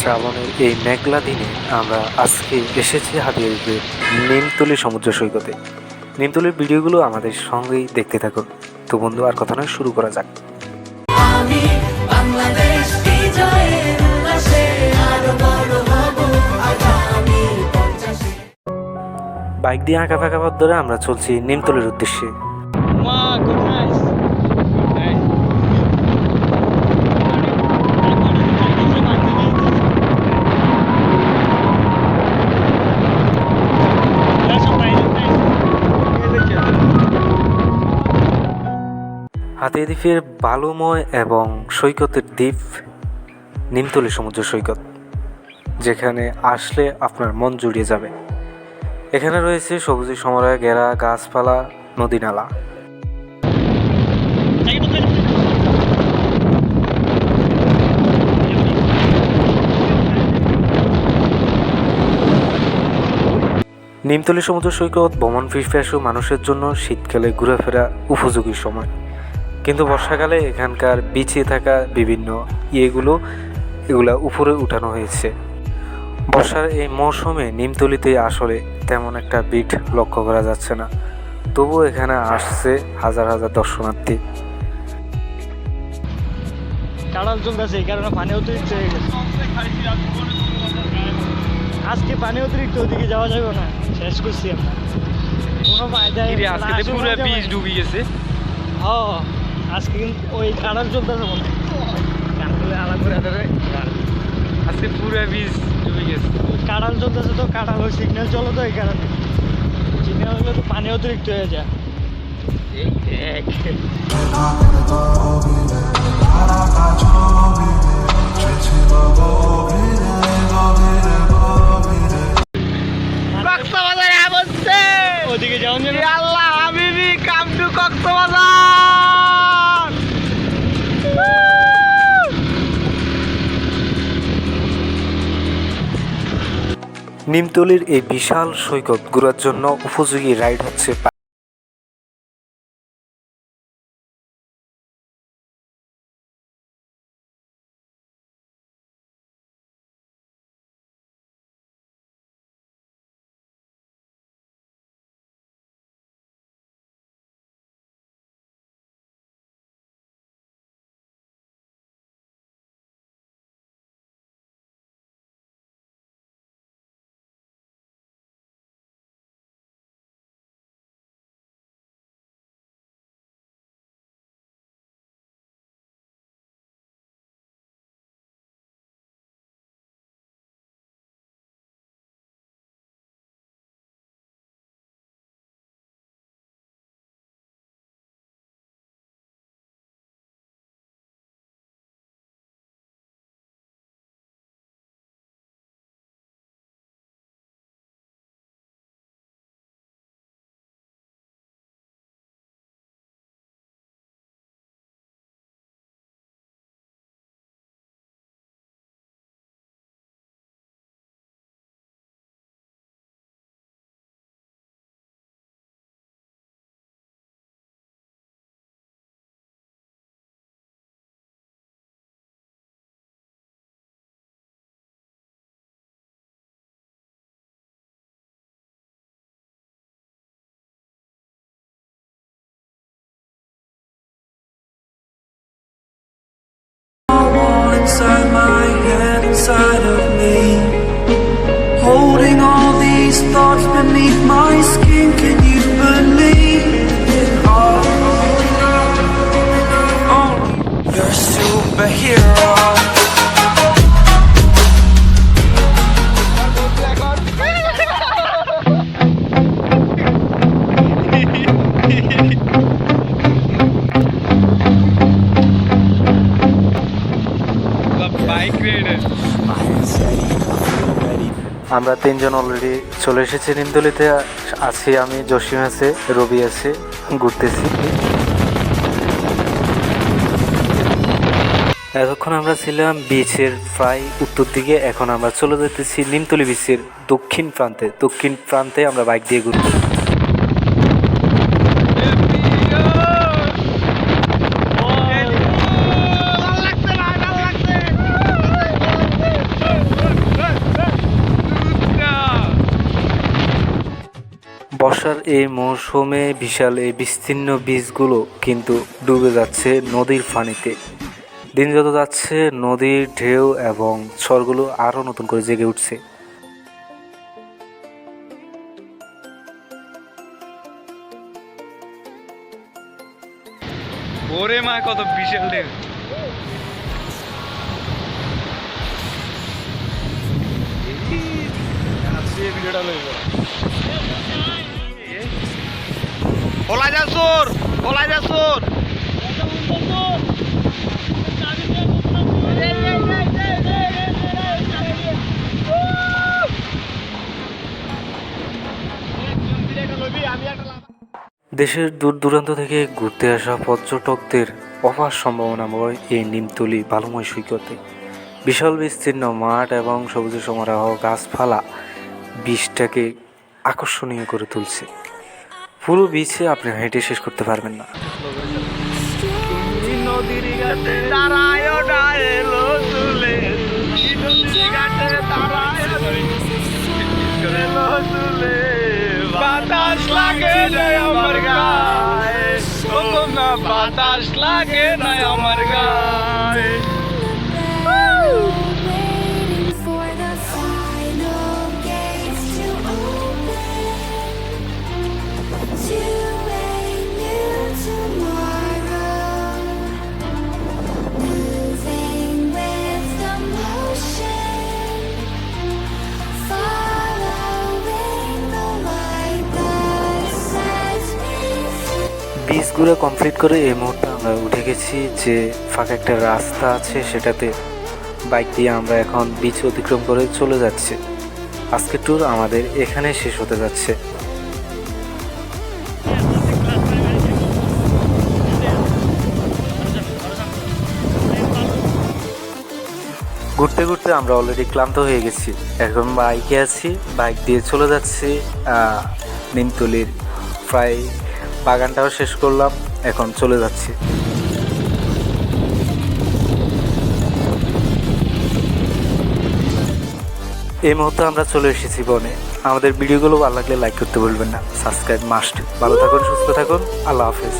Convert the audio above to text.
শ্রাবণের এই মেঘলা দিনে আমরা আজকে এসেছি হাতিয়ারিতে নিমতলি সমুদ্র সৈকতে। নিমতলির ভিডিওগুলো আমাদের সঙ্গেই দেখতে থাকুন। তো বন্ধু আর কথা নয় শুরু করা যাক। আমি বাংলাদেশ বিজয়ের উল্লাসে আরও বড় হব আগামী বাইক দিয়ে আঁকা ফাঁকা পথ ধরে আমরা চলছি নিমতলির উদ্দেশ্যে। হাতিয়া দ্বীপের বালুময় এবং সৈকতের দ্বীপ নিমতলি সমুদ্র সৈকত, যেখানে আসলে আপনার মন জুড়িয়ে যাবে। এখানে রয়েছে সবুজে সমরায় ঘেরা গাছপালা, নদী নালা। নিমতলি সমুদ্র সৈকত, ভ্রমণ পিপাসু মানুষের জন্য শীতকালে ঘোরাফেরা উপযোগী সময়। কিন্তু বর্ষাকালে এখানকার বিছিয়ে থাকা বিভিন্ন ইয়েগুলো এগুলা উপরে উঠানো হয়েছে। বর্ষার এই মৌসুমে নিমতলিতে আসলে তেমন একটা বিট লক্ষ্য করা যাচ্ছে না। তবুও এখানে আসছে হাজার হাজার দর্শনার্থী। হয়ে আজকে পানি অতিরিক্ত ওদিকে যাওয়া যাবে না। শেষ করছি আমরা। কোনো ফায়দা আজকে পুরো বীজ ডুবে গেছে। ও আজকে কিন্তু ওই কাড়াল চলতেছে মনে খুলে আলাদা করে ধরে আজকে পুরো বীজ ডুবে গেছে। চলতেছে তো কাড়াল ওই সিগন্যাল চলো তো এই কারণে। সিগন্যাল হলে তো পানি অতিরিক্ত হয়ে যায়। এই দেখ। ওদিকে যাওয়া যাবে আল্লাহ হাবিবি কাম টু কক্সবাজার। নিমতলির এই বিশাল সৈকত ঘোরার জন্য উপযোগী রাইড হচ্ছে superhero. আমরা তিনজন অলরেডি চলে এসেছি নিমতলিতে। আছি আমি, জসিম আছে, রবি আছে, ঘুরতেছি। এতক্ষণ আমরা ছিলাম বিচের প্রায় উত্তর দিকে, এখন আমরা চলে যেতেছি নিমতলি বিচের দক্ষিণ প্রান্তে। দক্ষিণ প্রান্তে আমরা বাইক দিয়ে ঘুরবো বর্ষার এই মৌসুমে বিশাল এই বিস্তীর্ণ বীজগুলো কিন্তু ডুবে যাচ্ছে নদীর পানিতে দিন যত যাচ্ছে নদীর ঢেউ এবং স্বরগুলো আরও নতুন করে জেগে উঠছে ওরে মা কত বিশাল ঢেউ যা সোর দেশের দূর দূরান্ত থেকে ঘুরতে আসা পর্যটকদের অপার সম্ভাবনাময় এই নিমতলি বালুময় সৈকতে। বিশাল বিস্তীর্ণ মাঠ এবং সবুজ সমারোহ গাছপালা বিষটাকে আকর্ষণীয় করে তুলছে। পুরো বিচে আপনি হেঁটে শেষ করতে পারবেন না। বাতাস লাগে না আমার গায়ে। বাতাস লাগে না আমার গায়ে। বীজগুলো কমপ্লিট করে এই মুহূর্তে আমরা উঠে গেছি যে ফাঁকা একটা রাস্তা আছে, সেটাতে বাইক দিয়ে আমরা এখন বিচ অতিক্রম করে চলে যাচ্ছি। আজকের ট্যুর আমাদের এখানে শেষ হতে যাচ্ছে। ঘুরতে ঘুরতে আমরা অলরেডি ক্লান্ত হয়ে গেছি। এখন বাইকে আছি বাইক দিয়ে চলে যাচ্ছি নিমতলির প্রায় বাগানটাও শেষ করলাম, এখন চলে যাচ্ছি। এই মুহূর্তে আমরা চলে এসেছি বনে। আমাদের ভিডিওগুলো ভালো লাগলে লাইক করতে ভুলবেন না। সাবস্ক্রাইব মাস্ট ভালো থাকুন, সুস্থ থাকুন। আল্লাহ হাফেজ।